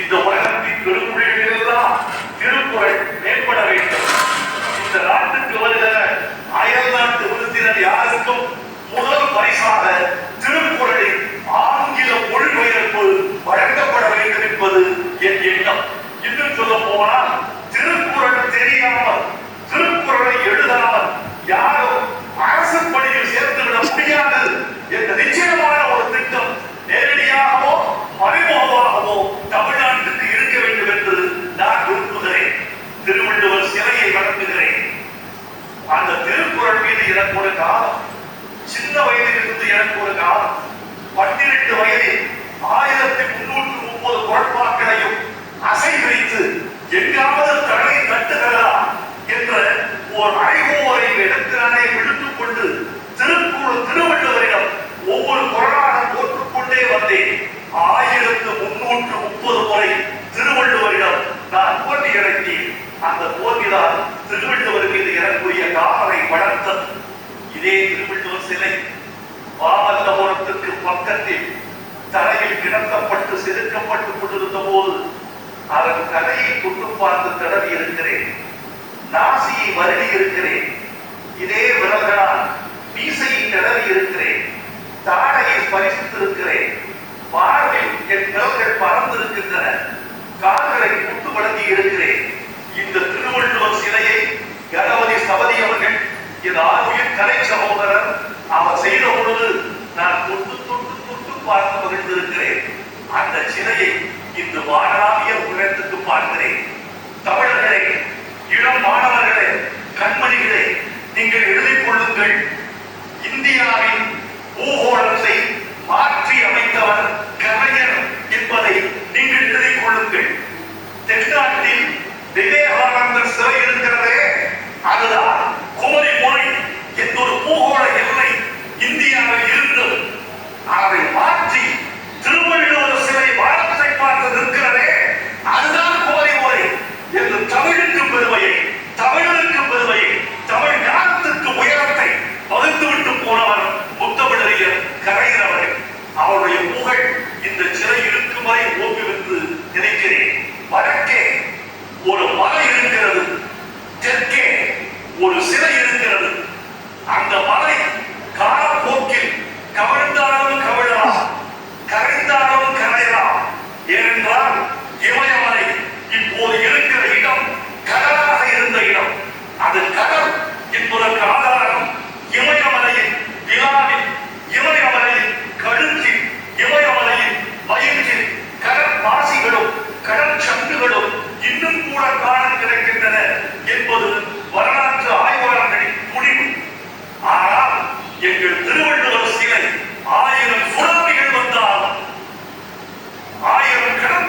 இந்த உலகத்தின் பெருமொழிகள் எல்லாம் திருக்குறள் மேம்பட வேண்டும். இந்த நாட்டுக்கு வருகிற திருவள்ளுவருக்கு இது எனக்குரிய காவலை வளர்த்தது இதே திருவள்ளுவர் சிலை மாமல்லபுரத்திற்கு பக்கத்தில் தரையில் கிடக்கப்பட்டு செதுக்கப்பட்டுக் கொண்டிருந்த போது அதன் கதையை தொட்டு பார்த்து தடவி இருக்கிறேன். நாசியை வருடி இருக்கிறேன். இதே விரல்களால் மீசையை தடவி இருக்கிறேன். தாடையை ஸ்பரிசித்திருக்கிறேன் பார்வையில் என் விரல்கள் பறந்திருக்கின்றன. கால்களை முட்டு வழங்கி இருக்கிறேன் இந்த திருவள்ளுவர் சிலையை கணபதி சபதி அவர்கள் என் ஆர்வீர் கலை சகோதரர் அவர் செய்த பொழுது நான் தொட்டு தொட்டு தொட்டு பார்த்து மகிழ்ந்திருக்கிறேன். அந்த சிலையை இந்த வானாவிய உலகத்துக்கு பார்க்கிறேன். தமிழர்களே இளம் மாணவர்களே கண்மணிகளே நீங்கள் எழுதிக் கொள்ளுங்கள். இந்தியாவின் பூகோளத்தை மாற்றி அமைத்தவர் கலைஞர் என்பதை நீங்கள் எழுதிக் கொள்ளுங்கள். தென்னாட்டில் விவேகானந்தர் சிலை இருக்கிறதே அதுதான் மக்கள் இந்த சிறையில்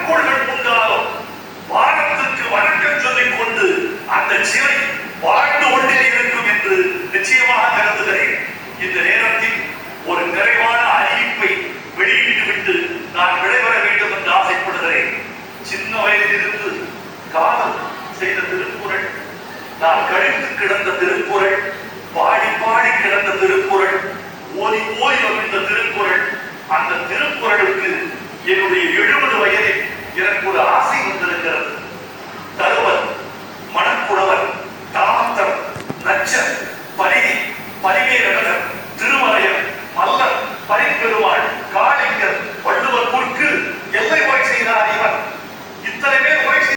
ஆயிரம் கடற்கோள்கள் வானத்துக்கு வணக்கம் சொல்லிக் கொண்டு அந்த சிலை வாழ்ந்து கொண்டே இருக்கும் என்று நிச்சயமாக கருதுகிறேன். இந்த நேரத்தில் ஒரு நிறைவான அறிவிப்பை வெளியிட்டு விட்டு நான் விடைபெற வேண்டும் என்று ஆசைப்படுகிறேன். சின்ன வயதிலிருந்து காதல் செய்த திருக்குறள் நான் கழித்து கிடந்த திருக்குறள் பாடி பாடி கிடந்த திருக்குறள் ஓடி ஓடி வந்த திருக்குறள் அந்த திருக்குறளுக்கு என்னுடைய எழுபது வயதில் இதற்கு ஒரு ஆசை